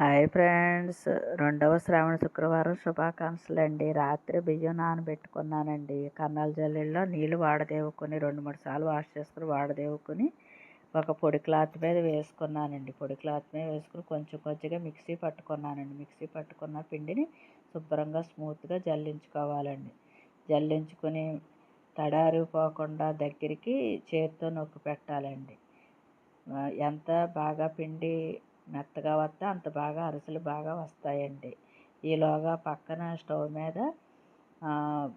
Hi friends. రెండవ శ్రావణ శుక్రవారం శుభాకాంక్షలు అండి. రాత్రి బియ్యం నానబెట్టుకున్నానండి. కన్నాల జల్లెల్లో నీళ్ళు వాడదేవుకొని రెండు మూడు సార్లు వాష్ చేసుకుని వాడదేవుకొని ఒక పొడి క్లాత్ మీద వేసుకున్నానండి. పొడి క్లాత్ మీద వేసుకుని కొంచెం కొంచెంగా మిక్సీ పట్టుకున్నానండి. మిక్సీ పట్టుకున్న పిండిని శుభ్రంగా స్మూత్గా జల్లించుకోవాలండి. జల్లించుకొని తడారిపోకుండా దగ్గరికి చేతితో నొక్కి పెట్టాలండి. ఎంత బాగా పిండి మెత్తగా వస్తే అంత బాగా అరిసెలు బాగా వస్తాయండి. ఈలోగా పక్కన స్టవ్ మీద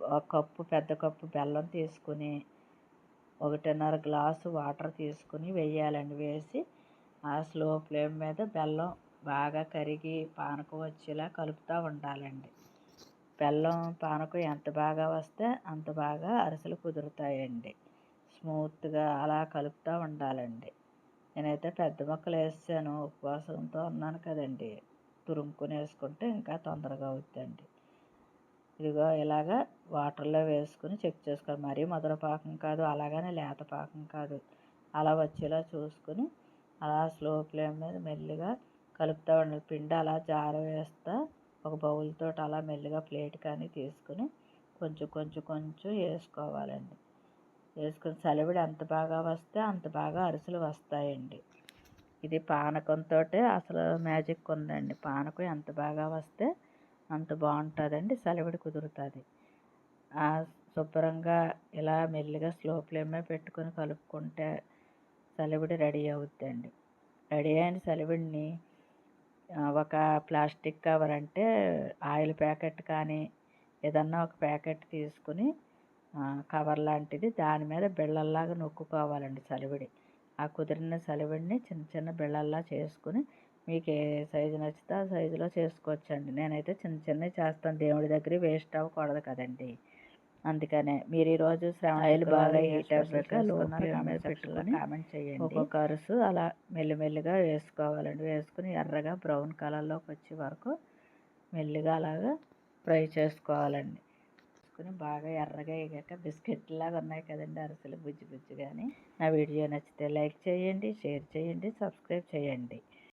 ఒక కప్పు పెద్ద కప్పు బెల్లం తీసుకుని ఒకటిన్నర గ్లాసు వాటర్ తీసుకుని వేయాలండి. వేసి ఆ స్లో ఫ్లేమ్ మీద బెల్లం బాగా కరిగి పానకం వచ్చేలా కలుపుతూ ఉండాలండి. బెల్లం పానకం ఎంత బాగా వస్తే అంత బాగా అరిసెలు కుదురుతాయండి. స్మూత్గా అలా కలుపుతూ ఉండాలండి. నేనైతే పెద్ద మొక్కలు వేసాను ఉపవాసంతో ఉన్నాను కదండి. తురుముకొని వేసుకుంటే ఇంకా తొందరగా అవుతుందండి ఇదిగో ఇలాగా వాటర్లో వేసుకుని చెక్ చేసుకోవాలి. మరీ మధుర పాకం కాదు అలాగనే లేత పాకం కాదు. అలా వచ్చేలా చూసుకుని అలా స్లో ఫ్లేమ్ మీద మెల్లిగా కలుపుతూ ఉండాలి పిండి అలా జార వేస్తా ఒక బౌల్తో అలా మెల్లిగా ప్లేట్ కానీ తీసుకుని కొంచెం కొంచెం కొంచెం వేసుకోవాలండి. వేసుకుని చలివిడి ఎంత బాగా వస్తే అంత బాగా అరిసెలు వస్తాయండి. ఇది పానకంతో అసలు మ్యాజిక్ ఉందండి. పానకం ఎంత బాగా వస్తే అంత బాగుంటుందండి. చలివిడి కుదురుతుంది. శుభ్రంగా ఇలా మెల్లిగా స్లో ఫ్లేమే పెట్టుకొని కలుపుకుంటే చలివిడి రెడీ అవుద్దండి. రెడీ అయిన చలివిడిని ఒక ప్లాస్టిక్ కవర్ అంటే ఆయిల్ ప్యాకెట్ కానీ ఏదన్నా ఒక ప్యాకెట్ తీసుకుని కవర్ లాంటిది. దాని మీద బిళ్ళల్లాగా నొక్కుకోవాలండి చలివిడి ఆ కుదిరిన చలివిడిని చిన్న చిన్న బిళ్ళల్లా చేసుకుని మీకు ఏ సైజు నచ్చితే ఆ సైజులో చేసుకోవచ్చండి. నేనైతే చిన్న చిన్నవి చేస్తాను. దేవుడి దగ్గర వేస్ట్ అవ్వకూడదు కదండి. అందుకనే మీరు ఈరోజు ఆయిల్ బాగా హీట్ మీద పెట్టుకొని కామెంట్ చేయండి. ఒక్కొక్క అరుసు అలా మెల్లిమెల్లిగా వేసుకోవాలండి. వేసుకుని ఎర్రగా బ్రౌన్ కలర్లోకి వచ్చే వరకు మెల్లిగా అలాగా ఫ్రై చేసుకోవాలండి. వేసుకుని బాగా ఎర్రగా వేగాక బిస్కెట్లాగా ఉన్నాయి కదండి అరిసెలు బుజ్జి బుజ్జి కానీ నా వీడియో నచ్చితే లైక్ చేయండి షేర్ చేయండి సబ్స్క్రైబ్ చేయండి.